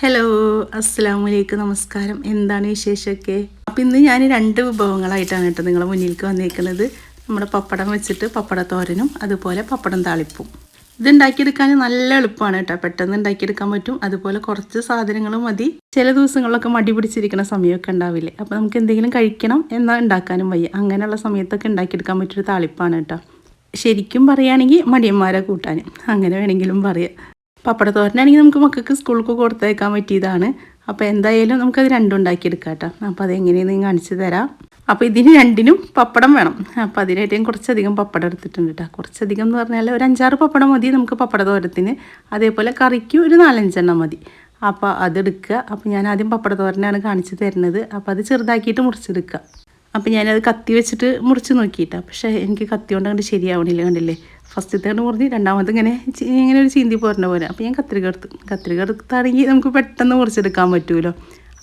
Hello അസ്സാം വലൈക്കും നമസ്കാരം എന്താണ് വിശേഷമൊക്കെ? അപ്പം ഇന്ന് ഞാൻ രണ്ട് വിഭവങ്ങളായിട്ടാണ് കേട്ടോ നിങ്ങളെ മുന്നിലേക്ക് വന്നിരിക്കുന്നത് നമ്മുടെ പപ്പടം വെച്ചിട്ട് പപ്പട തോരനും അതുപോലെ പപ്പടം താളിപ്പും. ഇത് ഉണ്ടാക്കിയെടുക്കാൻ നല്ല എളുപ്പമാണ് കേട്ടോ. പെട്ടെന്ന് ഉണ്ടാക്കിയെടുക്കാൻ പറ്റും. അതുപോലെ കുറച്ച് സാധനങ്ങൾ മതി. ചില ദിവസങ്ങളിലൊക്കെ മടി പിടിച്ചിരിക്കുന്ന സമയമൊക്കെ ഉണ്ടാവില്ലേ? അപ്പോൾ നമുക്ക് എന്തെങ്കിലും കഴിക്കണം എന്നാൽ ഉണ്ടാക്കാനും വയ്യ. അങ്ങനെയുള്ള സമയത്തൊക്കെ ഉണ്ടാക്കിയെടുക്കാൻ പറ്റിയൊരു താളിപ്പാണ് കേട്ടോ. ശരിക്കും പറയുകയാണെങ്കിൽ മടിയന്മാരെ കൂട്ടാനും അങ്ങനെ വേണമെങ്കിലും പറയാം. പപ്പട തോരനാണെങ്കിൽ നമുക്ക് മക്കൾക്ക് സ്കൂൾക്ക് കൊടുത്തയക്കാൻ പറ്റിയതാണ്. അപ്പോൾ എന്തായാലും നമുക്കത് രണ്ടും ഉണ്ടാക്കിയെടുക്കാം കേട്ടോ. അപ്പോൾ അതെങ്ങനെയെന്ന് കാണിച്ചു തരാം. അപ്പോൾ ഇതിന് രണ്ടിനും പപ്പടം വേണം. അപ്പോൾ അതിനായിട്ട് ഞാൻ കുറച്ചധികം പപ്പടം എടുത്തിട്ടുണ്ട് കേട്ടോ. കുറച്ചധികം എന്ന് പറഞ്ഞാൽ ഒരു അഞ്ചാറ് പപ്പടം മതി നമുക്ക് പപ്പട തോരത്തിന് അതേപോലെ കറിക്ക് ഒരു നാലഞ്ചെണ്ണം മതി. അപ്പോൾ അതെടുക്കുക. അപ്പോൾ ഞാൻ ആദ്യം പപ്പട തോരനാണ് കാണിച്ചു തരുന്നത്. അപ്പോൾ അത് ചെറുതാക്കിയിട്ട് മുറിച്ചെടുക്കുക. അപ്പോൾ ഞാനത് കത്തി വെച്ചിട്ട് മുറിച്ച് നോക്കിയിട്ടാണ് പക്ഷേ എനിക്ക് കത്തി കൊണ്ട് കണ്ട് ശരിയാവണില്ല കണ്ടില്ലേ? ഫസ്റ്റത്തെ കൊണ്ട് മുറിഞ്ഞ് രണ്ടാമത് ഇങ്ങനെ ഇങ്ങനെ ഒരു ചീന്തി പോരുന്ന പോലെ. അപ്പോൾ ഞാൻ കത്രിക എടുത്ത്. കത്രിക എടുത്താണെങ്കിൽ നമുക്ക് പെട്ടെന്ന് മുറിച്ചെടുക്കാൻ പറ്റുമല്ലോ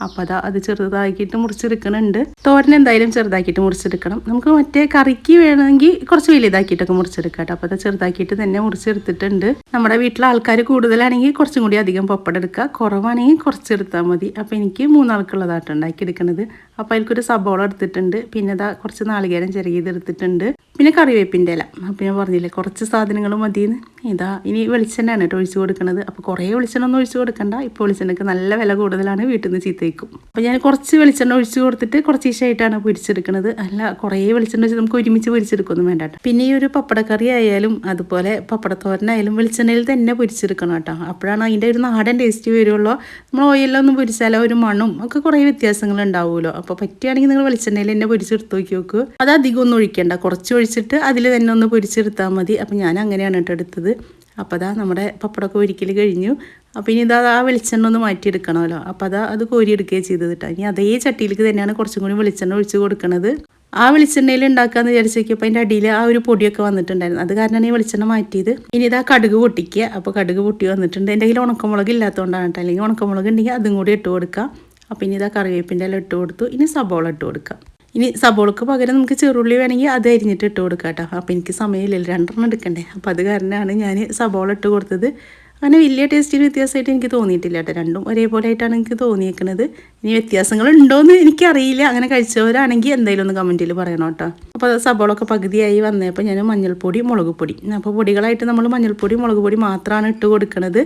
അപ്പോൾ അതാ അത് ചെറുതാക്കിയിട്ട് മുറിച്ചെടുക്കണുണ്ട്. തോരൻ എന്തായാലും ചെറുതാക്കിയിട്ട് മുറിച്ചെടുക്കണം. നമുക്ക് മറ്റേ കറിക്ക് വേണമെങ്കിൽ കുറച്ച് വലുതാക്കിയിട്ടൊക്കെ മുറിച്ചെടുക്കാം കേട്ടോ. അപ്പോൾ അത് ചെറുതാക്കിയിട്ട് തന്നെ മുറിച്ചെടുത്തിട്ടുണ്ട്. നമ്മുടെ വീട്ടിലെ ആൾക്കാർ കൂടുതലാണെങ്കിൽ കുറച്ചും കൂടി അധികം പപ്പടം എടുക്കുക. കുറവാണെങ്കിൽ കുറച്ചെടുത്താൽ മതി. അപ്പോൾ എനിക്ക് മൂന്നാൾക്കുള്ളതാട്ടോ ഉണ്ടാക്കിയെടുക്കണത്. അപ്പോൾ അതിൽക്കൊരു സബോള എടുത്തിട്ടുണ്ട്. പിന്നെ അതാ കുറച്ച് നാളികേരം ചെറിയതെടുത്തിട്ടുണ്ട് പിന്നെ കറിവേപ്പിന്റെ ഇല. അപ്പോൾ ഞാൻ പറഞ്ഞില്ലേ കുറച്ച് സാധനങ്ങൾ മതിയെന്ന്. ഇതാ ഇനി വെളിച്ചെണ്ണയാണ് കേട്ടോ ഒഴിച്ച് കൊടുക്കുന്നത് അപ്പോൾ കുറേ വെളിച്ചെണ്ണ ഒന്നും ഒഴിച്ച് കൊടുക്കണ്ട. ഇപ്പോൾ വെളിച്ചെണ്ണയ്ക്ക് നല്ല വില കൂടുതലാണ് വീട്ടിൽ നിന്ന് ചീത്തയ്ക്കും. അപ്പോൾ ഞാൻ കുറച്ച് വെളിച്ചെണ്ണ ഒഴിച്ച് കൊടുത്തിട്ട് കുറച്ച് ഈശായിട്ടാണ് പൊരിച്ചെടുക്കുന്നത് അല്ല കുറേ വെളിച്ചെണ്ണ വെച്ച് നമുക്ക് ഒരുമിച്ച് പൊരിച്ചെടുക്കൊന്നും വേണ്ട പിന്നെ ഈ ഒരു പപ്പടക്കറി ആയാലും അതുപോലെ പപ്പടത്തോരനായാലും വെളിച്ചെണ്ണയിൽ തന്നെ പൊരിച്ചെടുക്കണം കേട്ടോ. അപ്പോഴാണ് അതിന്റെ ഒരു നാടൻ ടേസ്റ്റ് വരുള്ളൂ. നമ്മൾ ഓയിലൊന്നും പൊരിച്ചാലോ ഒരു മണും ഒക്കെ കുറേ വ്യത്യാസങ്ങൾ ഉണ്ടാവുമല്ലോ. അപ്പോൾ പറ്റുകയാണെങ്കിൽ നിങ്ങൾ വെളിച്ചെണ്ണയിൽ തന്നെ പൊരിച്ചെടുത്ത് നോക്കി നോക്കുക അത് അധികം ഒന്നും ഒഴിക്കേണ്ട. കുറച്ച് ഒഴിച്ചിട്ട് അതിൽ തന്നെ ഒന്ന് പൊരിച്ചെടുത്താൽ മതി. അപ്പോൾ ഞാൻ അങ്ങനെയാണ് കേട്ടോ എടുത്തത്. അപ്പോൾ അതാ നമ്മുടെ പപ്പടമൊക്കെ ഒരിക്കൽ കഴിഞ്ഞു. അപ്പോൾ ഇനി ഇതാ ആ വെളിച്ചെണ്ണ ഒന്ന് മാറ്റിയെടുക്കണമല്ലോ. അപ്പോൾ അതാ അത് കോരിയെടുക്കുകയാണ് ചെയ്തത് കേട്ടോ. ഇനി അതേ ചട്ടിയിലേക്ക് തന്നെയാണ് കുറച്ചും കൂടി വെളിച്ചെണ്ണ ഒഴിച്ച് കൊടുക്കണത്. ആ വെളിച്ചെണ്ണയിൽ ഉണ്ടാക്കാന്ന് നോക്കിയപ്പോൾ അതിന്റെ അടിയിൽ ആ ഒരു പൊടിയൊക്കെ വന്നിട്ടുണ്ടായിരുന്നു. അത് കാരണമാണ് ഈ വെളിച്ചെണ്ണ മാറ്റിയത്. ഇനി ഇതാ കടുക് പൊട്ടിക്കുക. അപ്പോൾ കടുക് പൊട്ടി വന്നിട്ടുണ്ട്. എന്റെ കയ്യിൽ ഉണക്കമുളക് ഇല്ലാത്തതുകൊണ്ടാണ് കേട്ടോ. അല്ലെങ്കിൽ ഉണക്കമുളക് ഉണ്ടെങ്കിൽ അതും കൂടി ഇട്ട് കൊടുക്കാം. അപ്പോൾ ഇനി ഇതാ കറിവേപ്പിന്റെ എല്ലാം ഇട്ട് കൊടുത്തു. ഇനി സബോള ഇട്ട് കൊടുക്കാം. ഇനി സബോളക്ക് പകരം നമുക്ക് ചെറുള്ളി വേണമെങ്കിൽ അത് അരിഞ്ഞിട്ട് ഇട്ട് കൊടുക്കാം കേട്ടോ. അപ്പോൾ എനിക്ക് സമയമില്ലല്ലോ രണ്ടെണ്ണം എടുക്കണ്ടേ. അപ്പോൾ അത് കാരണമാണ് ഞാൻ സബോള ഇട്ട് കൊടുത്തത്. അങ്ങനെ വലിയ ടേസ്റ്റിന് വ്യത്യാസമായിട്ട് എനിക്ക് തോന്നിയിട്ടില്ല കേട്ടോ. രണ്ടും ഒരേപോലെ ആയിട്ടാണ് എനിക്ക് തോന്നിയേക്കുന്നത് ഇനി വ്യത്യാസങ്ങൾ ഉണ്ടോയെന്ന് എനിക്കറിയില്ല. അങ്ങനെ കഴിച്ചവരാണെങ്കിൽ എന്തായാലും ഒന്ന് കമന്റിൽ പറയണം കേട്ടോ. അപ്പോൾ സബോളൊക്കെ പകുതിയായി വന്നപ്പോൾ ഞാൻ മഞ്ഞൾപ്പൊടി മുളക് പൊടി അപ്പോൾ പൊടികളായിട്ട് നമ്മൾ മഞ്ഞൾപ്പൊടി മുളക് പൊടി മാത്രമാണ് ഇട്ട് കൊടുക്കുന്നത്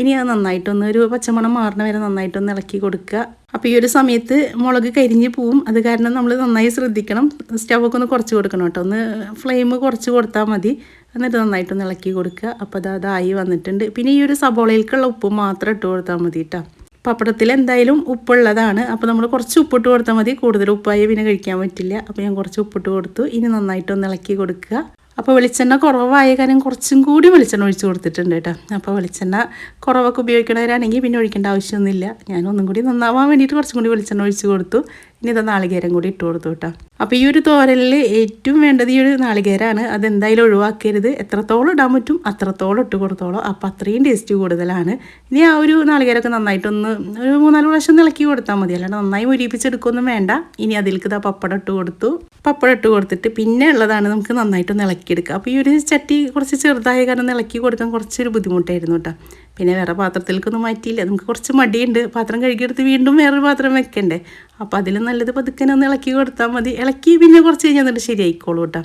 ഇനി അത് നന്നായിട്ടൊന്ന് ഒരു പച്ചമണം മാറണ വരെ നന്നായിട്ടൊന്ന് ഇളക്കി കൊടുക്കുക. അപ്പോൾ ഈ ഒരു സമയത്ത് മുളക് കരിഞ്ഞ് പോവും. അത് കാരണം നമ്മൾ നന്നായി ശ്രദ്ധിക്കണം. സ്റ്റവൊക്കെ ഒന്ന് കുറച്ച് കൊടുക്കണം കേട്ടോ. ഒന്ന് ഫ്ലെയിം കുറച്ച് കൊടുത്താൽ മതി. എന്നിട്ട് നന്നായിട്ടൊന്ന് ഇളക്കി കൊടുക്കുക. അപ്പോൾ അത് അതായി വന്നിട്ടുണ്ട്. പിന്നെ ഈ ഒരു സബോളയിലേക്കുള്ള ഉപ്പ് മാത്രം ഇട്ട് കൊടുത്താൽ മതി കേട്ടോ. പപ്പടത്തിൽ എന്തായാലും ഉപ്പുള്ളതാണ്. അപ്പോൾ നമ്മൾ കുറച്ച് ഉപ്പിട്ട് കൊടുത്താൽ മതി. കൂടുതൽ ഉപ്പായി പിന്നെ കഴിക്കാൻ പറ്റില്ല. അപ്പോൾ ഞാൻ കുറച്ച് ഉപ്പിട്ട് കൊടുത്തു. ഇനി നന്നായിട്ടൊന്ന് ഇളക്കി കൊടുക്കുക. അപ്പോൾ വെളിച്ചെണ്ണ കുറവായ കാര്യം കുറച്ചും കൂടി വെളിച്ചെണ്ണ ഒഴിച്ച് കൊടുത്തിട്ടുണ്ട് കേട്ടോ. അപ്പോൾ വെളിച്ചെണ്ണ കുറവൊക്കെ ഉപയോഗിക്കണവരാണെങ്കിൽ പിന്നെ ഒഴിക്കേണ്ട ആവശ്യമൊന്നുമില്ല. ഞാൻ ഒന്നും കൂടി നന്നാവാൻ വേണ്ടിയിട്ട് കുറച്ചും കൂടി വെളിച്ചെണ്ണ ഒഴിച്ച് കൊടുത്തു. ഇനി ഇത് നാളികേരം കൂടി ഇട്ട് കൊടുത്തു കേട്ടോ. അപ്പോൾ ഈ ഒരു തോരലിൽ ഏറ്റവും വേണ്ടത് ഈ ഒരു നാളികേരമാണ് അതെന്തായാലും ഒഴിവാക്കരുത്. എത്രത്തോളം ഇടാൻ പറ്റും അത്രത്തോളം ഇട്ട് കൊടുത്തോളൂ. അപ്പോൾ അത്രയും ടേസ്റ്റ് കൂടുതലാണ്. ഇനി ആ ഒരു നാളികേരമൊക്കെ നന്നായിട്ടൊന്ന് ഒരു മൂന്നാൽ പ്രാവശ്യം ഇളക്കി കൊടുത്താൽ മതി. അല്ലാണ്ട് നന്നായി മുരിപ്പിച്ചെടുക്കൊന്നും വേണ്ട. ഇനി അതിലേക്ക് ഇതാ പപ്പടം ഇട്ട് കൊടുത്തു. പപ്പടം ഇട്ട് കൊടുത്തിട്ട് പിന്നെ ഉള്ളതാണ് നമുക്ക് നന്നായിട്ടൊന്ന് ഇളക്കിയെടുക്കുക. അപ്പോൾ ഈ ഒരു ചട്ടി കുറച്ച് ചെറുതായ കാരണം ഇളക്കി കൊടുക്കാൻ കുറച്ചൊരു ബുദ്ധിമുട്ടായിരുന്നു കേട്ടോ. പിന്നെ വേറെ പാത്രത്തിലേക്കൊന്നും മാറ്റിയില്ല. നമുക്ക് കുറച്ച് മടിയുണ്ട്. പാത്രം കഴുകിയെടുത്ത് വീണ്ടും വേറൊരു പാത്രം വെക്കണ്ടേ. അപ്പോൾ അതിൽ നല്ലത് പതുക്കനെ ഒന്ന് ഇളക്കി കൊടുത്താൽ മതി. ഇളക്കി പിന്നെ കുറച്ച് കഴിഞ്ഞാൽ എന്നിട്ട് ശരിയായിക്കോളൂ കേട്ടോ.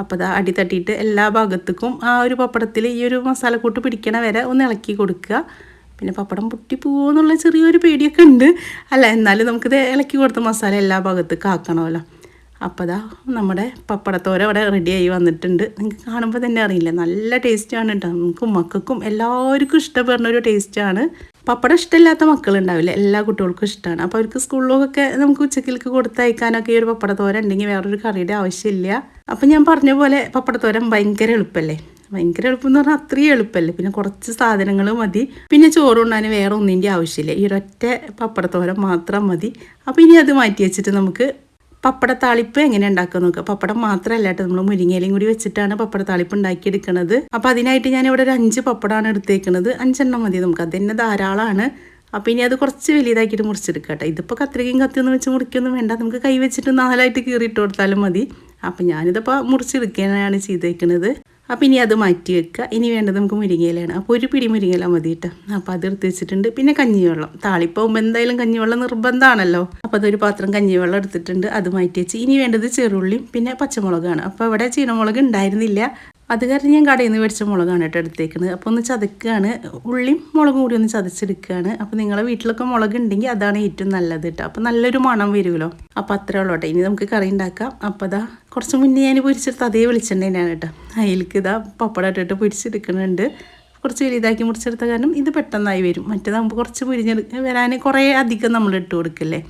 അപ്പോൾ അത് അടി തട്ടിയിട്ട് എല്ലാ ഭാഗത്തേക്കും ആ ഒരു പപ്പടത്തിൽ ഈ ഒരു മസാലക്കൂട്ട് പിടിക്കണ വരെ ഒന്ന് ഇളക്കി കൊടുക്കുക. പിന്നെ പപ്പടം പൊട്ടി പോകുമെന്നുള്ള ചെറിയൊരു പേടിയൊക്കെ ഉണ്ട്. അല്ല എന്നാലും നമുക്കിത് ഇളക്കി കൊടുത്ത മസാല എല്ലാ ഭാഗത്തേക്കും ആക്കണമല്ലോ. അപ്പോൾ അതാ നമ്മുടെ പപ്പടത്തോര അവിടെ റെഡിയായി വന്നിട്ടുണ്ട്. നിങ്ങൾക്ക് കാണുമ്പോൾ തന്നെ അറിയില്ല. നല്ല ടേസ്റ്റാണ് കേട്ടോ നമുക്കും മക്കൾക്കും എല്ലാവർക്കും ഇഷ്ടപ്പെടുന്ന ഒരു ടേസ്റ്റാണ് പപ്പടം ഇഷ്ടമില്ലാത്ത മക്കളുണ്ടാവില്ല? എല്ലാ കുട്ടികൾക്കും ഇഷ്ടമാണ് അപ്പോൾ അവർക്ക് സ്കൂളിലൊക്കെ നമുക്ക് ഉച്ചക്കിലേക്ക് കൊടുത്തയക്കാനൊക്കെ ഈ ഒരു പപ്പടത്തോര ഉണ്ടെങ്കിൽ വേറൊരു കറിയുടെ ആവശ്യമില്ല. അപ്പം ഞാൻ പറഞ്ഞ പോലെ പപ്പടത്തോരൻ ഭയങ്കര എളുപ്പമല്ലേ ഭയങ്കര എളുപ്പം എന്ന് പറഞ്ഞാൽ അത്രയും എളുപ്പമല്ലേ പിന്നെ കുറച്ച് സാധനങ്ങൾ മതി. പിന്നെ ചോറ് ഉണ്ടാൻ വേറെ ഒന്നിന്റെ ആവശ്യമില്ല. ഈ ഒരൊറ്റ പപ്പടത്തോരം മാത്രം മതി. അപ്പോൾ ഇനി അത് മാറ്റി വെച്ചിട്ട് നമുക്ക് പപ്പട താളിപ്പ് എങ്ങനെ ഉണ്ടാക്കുക നോക്കുക? പപ്പടം മാത്രമല്ല കേട്ടോ നമ്മൾ മുരിങ്ങയിലയും കൂടി വെച്ചിട്ടാണ് പപ്പട താളിപ്പ് ഉണ്ടാക്കിയെടുക്കുന്നത് അപ്പോൾ അതിനായിട്ട് ഞാൻ ഇവിടെ ഒരു അഞ്ച് പപ്പടമാണ് എടുത്തേക്കുന്നത് അഞ്ചെണ്ണം മതി നമുക്ക്. അത് തന്നെ ധാരാളമാണ് അപ്പോൾ ഇനി അത് കുറച്ച് വലിയതാക്കിയിട്ട് മുറിച്ചെടുക്കുക കേട്ടോ. ഇതിപ്പോൾ കത്രികയും കത്തിയൊന്നും വെച്ച് മുറിക്കൊന്നും വേണ്ട. നമുക്ക് കൈ വെച്ചിട്ട് നാലായിട്ട് കീറിയിട്ട് കൊടുത്താലും മതി. അപ്പം ഞാനിതിപ്പോൾ മുറിച്ചെടുക്കാനാണ് ചെയ്തേക്കുന്നത് അപ്പോൾ ഇനി അത് മാറ്റി വെക്കുക. ഇനി വേണ്ടത് നമുക്ക് മുരിങ്ങയിലാണ് അപ്പോൾ ഒരു പിടി മുരിങ്ങയില മതി കേട്ടോ അപ്പോൾ അത് എടുത്ത് വെച്ചിട്ടുണ്ട്. പിന്നെ കഞ്ഞിവെള്ളം. താളിപ്പാകുമ്പോൾ എന്തായാലും കഞ്ഞിവെള്ളം നിർബന്ധമാണല്ലോ അപ്പോൾ അതൊരു പാത്രം കഞ്ഞിവെള്ളം എടുത്തിട്ടുണ്ട്. അത് മാറ്റി വെച്ച്. ഇനി വേണ്ടത് ചെറുള്ളിയും പിന്നെ പച്ചമുളകാണ്. അപ്പോൾ അവിടെ ചീനമുളക് ഉണ്ടായിരുന്നില്ല. അത് കാരണം ഞാൻ കടയിൽ നിന്ന് മേടിച്ച മുളകാണ് കേട്ടോ എടുത്തേക്കുന്നത്. അപ്പോൾ ഒന്ന് ചതക്കുകയാണ് ഉള്ളിയും മുളകും കൂടി ഒന്ന് ചതച്ചെടുക്കുകയാണ്. അപ്പോൾ നിങ്ങളെ വീട്ടിലൊക്കെ മുളക് ഉണ്ടെങ്കിൽ അതാണ് ഏറ്റവും നല്ലത് കേട്ടോ. അപ്പോൾ നല്ലൊരു മണം വരുമല്ലോ. അപ്പോൾ അത്രേ ഉള്ളൂ കേട്ടോ. ഇനി നമുക്ക് കറി ഉണ്ടാക്കാം. അപ്പോൾ അതാ കുറച്ച് മുന്നേ ഞാൻ പൊരിച്ചെടുത്ത് അതേ വെളിച്ചെണ്ണ തന്നെയാണ് കേട്ടോ. അതിലേക്ക് ഇതാ പപ്പടം ഇട്ടിട്ട് പൊരിച്ചെടുക്കുന്നുണ്ട്. കുറച്ച് വലുതാക്കി മുറിച്ചെടുത്ത കാരണം ഇത് പെട്ടെന്നായി വരും. മറ്റേതാകുമ്പോൾ കുറച്ച് മുരിഞ്ഞെടുക്ക വരാൻ കുറേ അധികം നമ്മൾ ഇട്ട് കൊടുക്കല്ലേ?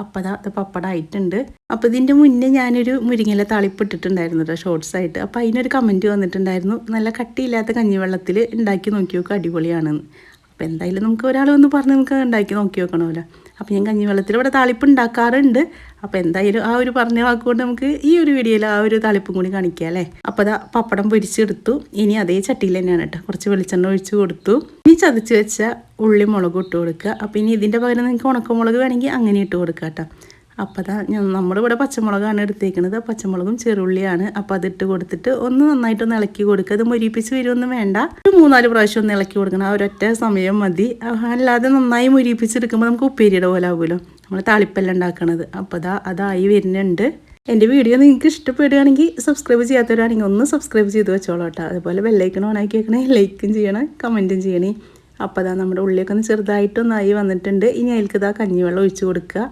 അപ്പോൾ അതാ അത് പപ്പടമായിട്ടുണ്ട് അപ്പോൾ ഇതിന്റെ മുന്നേ ഞാനൊരു മുരിങ്ങയില താളിപ്പിട്ടിട്ടുണ്ടായിരുന്നു കേട്ടോ ഷോർട്സ് ആയിട്ട്. അപ്പോൾ അതിനൊരു കമന്റ് വന്നിട്ടുണ്ടായിരുന്നു നല്ല കട്ടിയില്ലാത്ത കഞ്ഞിവെള്ളത്തിൽ ഉണ്ടാക്കി നോക്കി നോക്കുക അടിപൊളിയാണെന്ന്. അപ്പോൾ എന്തായാലും നമുക്ക് ഒരാൾ വന്ന് പറഞ്ഞ് നമുക്ക് ഉണ്ടാക്കി നോക്കി നോക്കണമല്ലോ അപ്പോൾ ഞാൻ കഞ്ഞിവെള്ളത്തിൽ ഇവിടെ താളിപ്പ് ഉണ്ടാക്കാറുണ്ട് അപ്പോൾ എന്തായാലും ആ ഒരു പറഞ്ഞ വാക്കുകൊണ്ട് നമുക്ക് ഈ ഒരു വീഡിയോയിൽ ആ ഒരു താളിപ്പും കൂടി കാണിക്കുക അല്ലേ? അപ്പോൾ അതാ പപ്പടം പൊരിച്ചെടുത്തു. ഇനി അതേ ചട്ടിയിൽ തന്നെയാണ് കേട്ടോ. കുറച്ച് വെളിച്ചെണ്ണ ഒഴിച്ച് കൊടുത്തു. ഇനി ചതച്ച് വെച്ച ഉള്ളി മുളക് ഇട്ട് കൊടുക്കുക. അപ്പോൾ ഇനി ഇതിന്റെ പകരം നിങ്ങൾക്ക് ഉണക്കമുളക് വേണമെങ്കിൽ അങ്ങനെ ഇട്ട് കൊടുക്കുക കേട്ടോ. അപ്പോൾ അതാ നമ്മളിവിടെ പച്ചമുളകാണ് എടുത്തേക്കുന്നത് പച്ചമുളകും ചെറുള്ളിയാണ്. അപ്പോൾ അതിട്ട് കൊടുത്തിട്ട് ഒന്ന് നന്നായിട്ടൊന്ന് ഇളക്കി കൊടുക്കുക അത് മുരിപ്പിച്ച് വരുമൊന്നും വേണ്ട. ഒരു മൂന്നാൽ പ്രാവശ്യം ഒന്ന് ഇളക്കി കൊടുക്കണം. ആ ഒരൊറ്റ സമയം മതി. അല്ലാതെ നന്നായി മുരിപ്പിച്ചെടുക്കുമ്പോൾ നമുക്ക് ഉപ്പേരിയുടെ പോലെ ആവുമല്ലോ. നമ്മൾ താളിപ്പെല്ലാം ഉണ്ടാക്കണത്. അപ്പോൾ അതാ അതായി വരുന്നുണ്ട്. എന്റെ വീഡിയോ നിങ്ങൾക്ക് ഇഷ്ടപ്പെടുകയാണെങ്കിൽ സബ്സ്ക്രൈബ് ചെയ്യാത്തവരാണെങ്കിൽ ഒന്ന് സബ്സ്ക്രൈബ് ചെയ്ത് വെച്ചോളൂ കേട്ടോ. അതുപോലെ ബെല്ലൈക്കൺ ഓണാക്കി വെക്കണേ ലൈക്കും ചെയ്യണേ കമന്റും ചെയ്യണേ. അപ്പോൾ അതാ നമ്മുടെ ഉള്ളിയൊക്കെ ഒന്ന് ചെറുതായിട്ടൊന്നായി വന്നിട്ടുണ്ട്. ഇനി അതിൽക്ക് ഇതാ കഞ്ഞിവെള്ളം ഒഴിച്ച് കൊടുക്കുക.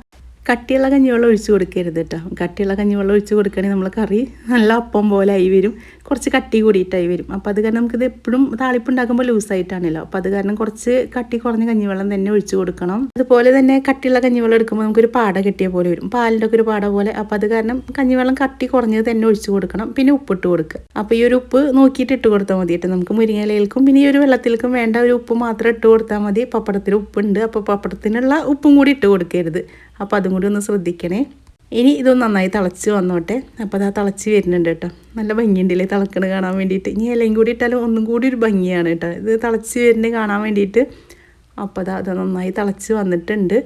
കട്ടിയുള്ള കഞ്ഞിവെള്ളം ഒഴിച്ച് കൊടുക്കരുത് കേട്ടോ. കട്ടിയുള്ള കഞ്ഞിവെള്ളം ഒഴിച്ച് കൊടുക്കുകയാണെങ്കിൽ നമ്മൾ കറി നല്ല അപ്പം പോലെ ആയി വരും. കുറച്ച് കട്ടി കൂടിയിട്ടായി വരും. അപ്പോൾ അത് കാരണം നമുക്കിത് എപ്പോഴും താളിപ്പ് ഉണ്ടാക്കുമ്പോൾ ലൂസായിട്ടാണല്ലോ. അപ്പോൾ അത് കാരണം കുറച്ച് കട്ടി കുറഞ്ഞ കഞ്ഞിവെള്ളം തന്നെ ഒഴിച്ച് കൊടുക്കണം. അതുപോലെ തന്നെ കട്ടിയുള്ള കഞ്ഞിവെള്ളം എടുക്കുമ്പോൾ നമുക്കൊരു പാട കിട്ടിയ പോലെ വരും. പാലിന്റെ ഒക്കെ ഒരു പാട പോലെ. അപ്പോൾ അത് കാരണം കഞ്ഞിവെള്ളം കട്ടി കുറഞ്ഞത് തന്നെ ഒഴിച്ച് കൊടുക്കണം. പിന്നെ ഉപ്പിട്ട് കൊടുക്കുക. അപ്പോൾ ഈ ഒരു ഉപ്പ് നോക്കിയിട്ട് ഇട്ട് കൊടുത്താൽ മതി കേട്ടോ. നമുക്ക് മുരിങ്ങയിലേക്കും പിന്നെ ഈ ഒരു വെള്ളത്തിലേക്കും വേണ്ട ഒരു ഉപ്പ് മാത്രം ഇട്ട് കൊടുത്താൽ മതി. പപ്പടത്തിൽ ഉപ്പുണ്ട്. അപ്പോൾ പപ്പടത്തിനുള്ള ഉപ്പും കൂടി ഇട്ട് കൊടുക്കരുത്. അപ്പോൾ അതും കൂടി ഒന്ന് ശ്രദ്ധിക്കണേ. ഇനി ഇതൊന്ന് നന്നായി തിളച്ച് വന്നോട്ടെ. അപ്പോൾ അത് ആ തിളച്ച് വരുന്നുണ്ട് കേട്ടോ. നല്ല ഭംഗിയുണ്ടല്ലേ തിളക്കണ കാണാൻ വേണ്ടിയിട്ട്. ഇനി ഇലയും കൂടി ഇട്ടാലും ഒന്നും കൂടി ഒരു ഭംഗിയാണ് കേട്ടോ. ഇത് തിളച്ച് വരുന്നത് കാണാൻ വേണ്ടിയിട്ട്. അപ്പോൾ അത് അത് നന്നായി തിളച്ച് വന്നിട്ടുണ്ട്.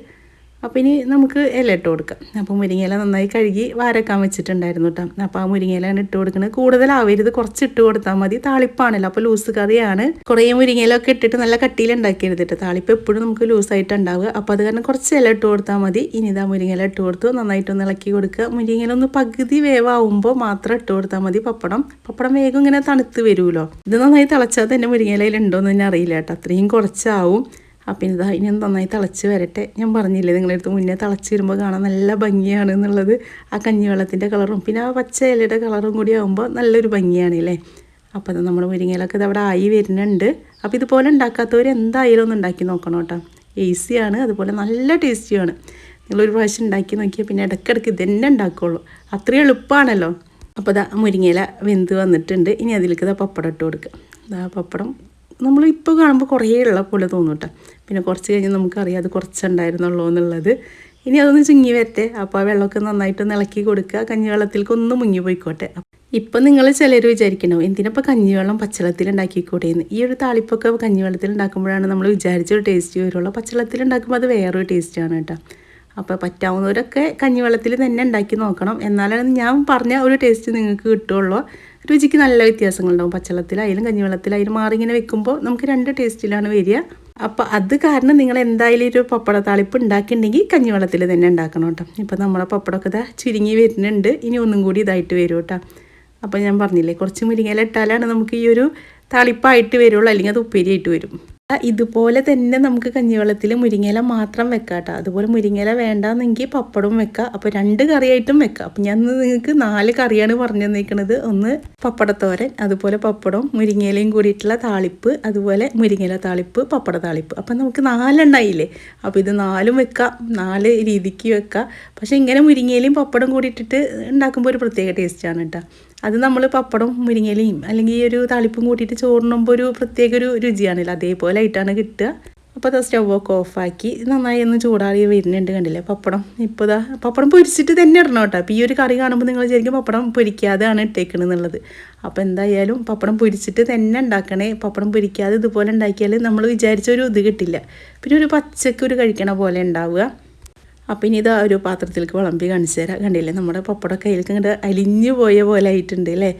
അപ്പോൾ ഇനി നമുക്ക് ഇല ഇട്ട് കൊടുക്കാം. അപ്പോൾ മുരിങ്ങയില നന്നായി കഴുകി വാരക്കാൻ വെച്ചിട്ടുണ്ടായിരുന്നു കേട്ടോ അപ്പോൾ ആ മുരിങ്ങയിലാണ് ഇട്ട് കൊടുക്കുന്നത് കൂടുതലാവരുത് കുറച്ച് ഇട്ട് കൊടുത്താൽ മതി. താളിപ്പാണല്ലോ. അപ്പോൾ ലൂസ് കറിയാണ്. കുറേ മുരിങ്ങയിലൊക്കെ ഇട്ടിട്ട് നല്ല കട്ടിയിൽ ഉണ്ടാക്കി കേട്ടോ താളിപ്പ് എപ്പോഴും നമുക്ക് ലൂസായിട്ട് ഉണ്ടാവുക. അപ്പോൾ അത് കാരണം കുറച്ച് ഇല ഇട്ട് കൊടുത്താൽ മതി. ഇനി ഇതാ മുരിങ്ങയില ഇട്ട് കൊടുത്തു. നന്നായിട്ടൊന്ന് ഇളക്കി കൊടുക്കുക. മുരിങ്ങയില ഒന്ന് പകുതി വേവാകുമ്പോൾ മാത്രം ഇട്ട് കൊടുത്താൽ മതി പപ്പടം. പപ്പടം വേഗം ഇങ്ങനെ തണുത്ത് വരുമല്ലോ ഇത് നന്നായി തിളച്ചാൽ തന്നെ മുരിങ്ങയിലയിൽ ഉണ്ടോ എന്ന് തന്നെ അറിയില്ല കേട്ടോ അത്രയും കുറച്ചാവും. അപ്പം ഇതാ ഇനി നന്നായി തിളച്ച് വരട്ടെ. ഞാൻ പറഞ്ഞില്ലേ നിങ്ങളുടെ അടുത്ത് മുന്നേ തിളച്ച് വരുമ്പോൾ കാണാൻ നല്ല ഭംഗിയാണ് എന്നുള്ളത്. ആ കഞ്ഞിവെള്ളത്തിന്റെ കളറും പിന്നെ ആ പച്ച ഇലയുടെ കളറും കൂടി ആകുമ്പോൾ നല്ലൊരു ഭംഗിയാണ് അല്ലേ അപ്പോൾ അത് നമ്മുടെ മുരിങ്ങയിലൊക്കെ ഇത് അവിടെ ആയി വരുന്നുണ്ട്. അപ്പോൾ ഇതുപോലെ ഉണ്ടാക്കാത്തവർ എന്തായാലും ഒന്ന് ഉണ്ടാക്കി നോക്കണം കേട്ടോ. ഈസിയാണ് അതുപോലെ നല്ല ടേസ്റ്റിയാണ് നിങ്ങളൊരു പ്രാവശ്യം ഉണ്ടാക്കി നോക്കിയാൽ പിന്നെ ഇടയ്ക്കിടയ്ക്ക് ഇതന്നെ ഉണ്ടാക്കുള്ളൂ. അത്രയും എളുപ്പമാണല്ലോ അപ്പോൾ ഇതാ മുരിങ്ങയില വെന്ത് വന്നിട്ടുണ്ട്. ഇനി അതിലേക്ക് ഇതാ പപ്പടം ഇട്ട് കൊടുക്കുക. ഇതാ പപ്പടം നമ്മൾ ഇപ്പോൾ കാണുമ്പോൾ കുറേ ഉള്ള പോലെ തോന്നും പിന്നെ കുറച്ച് കഴിഞ്ഞ് നമുക്കറിയാം അത് കുറച്ചുണ്ടായിരുന്നുള്ളൂ എന്നുള്ളത്. ഇനി അതൊന്ന് ചുങ്ങി വരട്ടെ. അപ്പോൾ ആ വെള്ളമൊക്കെ നന്നായിട്ടൊന്ന് ഇളക്കി കൊടുക്കുക. കഞ്ഞിവെള്ളത്തിലേക്ക് ഒന്ന് മുങ്ങി പോയിക്കോട്ടെ. ഇപ്പം നിങ്ങൾ ചിലർ വിചാരിക്കണോ എന്തിനപ്പോൾ കഞ്ഞിവെള്ളം പച്ചവെള്ളത്തിൽ ഉണ്ടാക്കിക്കൂടെ എന്ന് ഈ ഒരു താളിപ്പൊക്കെ കഞ്ഞിവെള്ളത്തിൽ ഉണ്ടാക്കുമ്പോഴാണ് നമ്മൾ വിചാരിച്ച ഒരു ടേസ്റ്റ് വരുള്ളൂ. പച്ചവെള്ളത്തിൽ ഉണ്ടാക്കുമ്പോൾ അത് വേറൊരു ടേസ്റ്റാണ് കേട്ടോ. അപ്പോൾ പറ്റാവുന്നവരൊക്കെ കഞ്ഞിവെള്ളത്തിൽ തന്നെ ഉണ്ടാക്കി നോക്കണം. എന്നാലാണ് ഞാൻ പറഞ്ഞ ഒരു ടേസ്റ്റ് നിങ്ങൾക്ക് കിട്ടുള്ളൂ. രുചിക്ക് നല്ല വ്യത്യാസങ്ങളുണ്ടാവും. പച്ചവെള്ളത്തിലായാലും കഞ്ഞിവെള്ളത്തിലായാലും മാറി ഇങ്ങനെ വെക്കുമ്പോൾ നമുക്ക് രണ്ട് ടേസ്റ്റിലാണ് വരിക. അപ്പോൾ അത് കാരണം നിങ്ങൾ എന്തായാലും ഒരു പപ്പട താളിപ്പ് ഉണ്ടാക്കിയിട്ടുണ്ടെങ്കിൽ കഞ്ഞിവെള്ളത്തിൽ തന്നെ ഉണ്ടാക്കണം കേട്ടോ. ഇപ്പോൾ നമ്മളെ പപ്പടമൊക്കെ ഇതാ ചുരുങ്ങി വരുന്നുണ്ട്. ഇനി ഒന്നും കൂടി ഇതായിട്ട് വരും കേട്ടോ. അപ്പോൾ ഞാൻ പറഞ്ഞില്ലേ കുറച്ച് മുരിങ്ങയില ഇട്ടാലാണ് നമുക്ക് ഈ ഒരു താളിപ്പായിട്ട് വരുള്ളൂ അല്ലെങ്കിൽ അത് ഉപ്പേരിയായിട്ട് വരും. ഇതുപോലെ തന്നെ നമുക്ക് കഞ്ഞിവെള്ളത്തിൽ മുരിങ്ങയില മാത്രം വെക്കാം കേട്ടോ അതുപോലെ മുരിങ്ങയില വേണ്ടാന്നെങ്കിൽ പപ്പടവും വെക്കാം. അപ്പോൾ രണ്ട് കറിയായിട്ടും വെക്കാം. അപ്പം ഞാൻ നിങ്ങൾക്ക് നാല് കറിയാണ് പറഞ്ഞു തന്നിരിക്കുന്നത് ഒന്ന് പപ്പടത്തോരൻ അതുപോലെ പപ്പടവും മുരിങ്ങയിലയും കൂടിയിട്ടുള്ള താളിപ്പ് അതുപോലെ മുരിങ്ങയില താളിപ്പ് പപ്പട താളിപ്പ്. അപ്പം നമുക്ക് നാലെണ്ണായില്ലേ അപ്പോൾ ഇത് നാലും വെക്കാം. നാല് രീതിക്ക് വെക്കാം. പക്ഷേ ഇങ്ങനെ മുരിങ്ങയിലയും പപ്പടം കൂടിയിട്ടിട്ട് ഉണ്ടാക്കുമ്പോൾ ഒരു പ്രത്യേക ടേസ്റ്റാണ് കേട്ടോ അത് നമ്മൾ പപ്പടം മുരിങ്ങലയും അല്ലെങ്കിൽ ഒരു തളിപ്പും കൂട്ടിയിട്ട് ചോറിനുമ്പോൾ ഒരു പ്രത്യേക ഒരു രുചിയാണല്ലോ. അതേപോലെ ആയിട്ടാണ് കിട്ടുക. അപ്പോൾ അത് സ്റ്റൗവൊക്കെ ഓഫാക്കി. നന്നായി ഒന്ന് ചൂടാറി വരുന്നുണ്ട് കണ്ടില്ലേ? പപ്പടം. ഇപ്പോൾ ഇതാ പപ്പടം പൊരിച്ചിട്ട് തന്നെ ഇടണം കേട്ടോ. അപ്പോൾ ഈ ഒരു കറി കാണുമ്പോൾ നിങ്ങൾ ശരിക്കും പപ്പടം പൊരിക്കാതെയാണ് ഇട്ടേക്കണെന്നുള്ളത് അപ്പോൾ എന്തായാലും പപ്പടം പൊരിച്ചിട്ട് തന്നെ ഉണ്ടാക്കണേ. പപ്പടം പൊരിക്കാതെ ഇതുപോലെ ഉണ്ടാക്കിയാൽ നമ്മൾ വിചാരിച്ച ഒരു ഇത് കിട്ടില്ല. പിന്നെ ഒരു പച്ചക്ക് ഒരു കഴിക്കണ പോലെ ഉണ്ടാവുക. അപ്പം ഇനി ഇതാ ഒരു പാത്രത്തിലേക്ക് വിളമ്പി കാണിച്ചു തരാം. കണ്ടില്ലേ? നമ്മുടെ പപ്പടം കയ്യിലേക്ക് ഇങ്ങോട്ട് അലിഞ്ഞു പോയ പോലെ ആയിട്ടുണ്ട് അല്ലേ?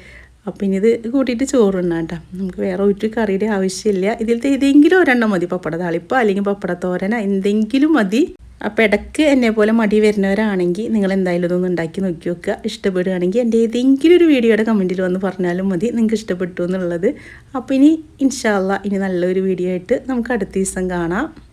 അപ്പം ഇനി ഇത് കൂട്ടിയിട്ട് ചോറുണ്ണാം കേട്ടോ. നമുക്ക് വേറെ ഒരു കറിയുടെ ആവശ്യമില്ല. ഇതിലത്തെ ഏതെങ്കിലും ഒരെണ്ണം മതി. പപ്പട താളിപ്പോ അല്ലെങ്കിൽ പപ്പട തോരന എന്തെങ്കിലും മതി. അപ്പോൾ ഇടയ്ക്ക് എന്നെ പോലെ മടി വരുന്നവരാണെങ്കിൽ നിങ്ങൾ എന്തായാലും ഇതൊന്ന് ഉണ്ടാക്കി നോക്കി വെക്കുക. ഇഷ്ടപ്പെടുകയാണെങ്കിൽ എന്റെ ഏതെങ്കിലും ഒരു വീഡിയോയുടെ കമന്റിൽ വന്ന് പറഞ്ഞാലും മതി. നിങ്ങൾക്ക് ഇഷ്ടപ്പെട്ടു എന്നുള്ളത്. അപ്പോൾ ഇനി ഇൻഷാല്ല ഇനി നല്ലൊരു വീഡിയോ ആയിട്ട് നമുക്ക് അടുത്ത ദിവസം കാണാം.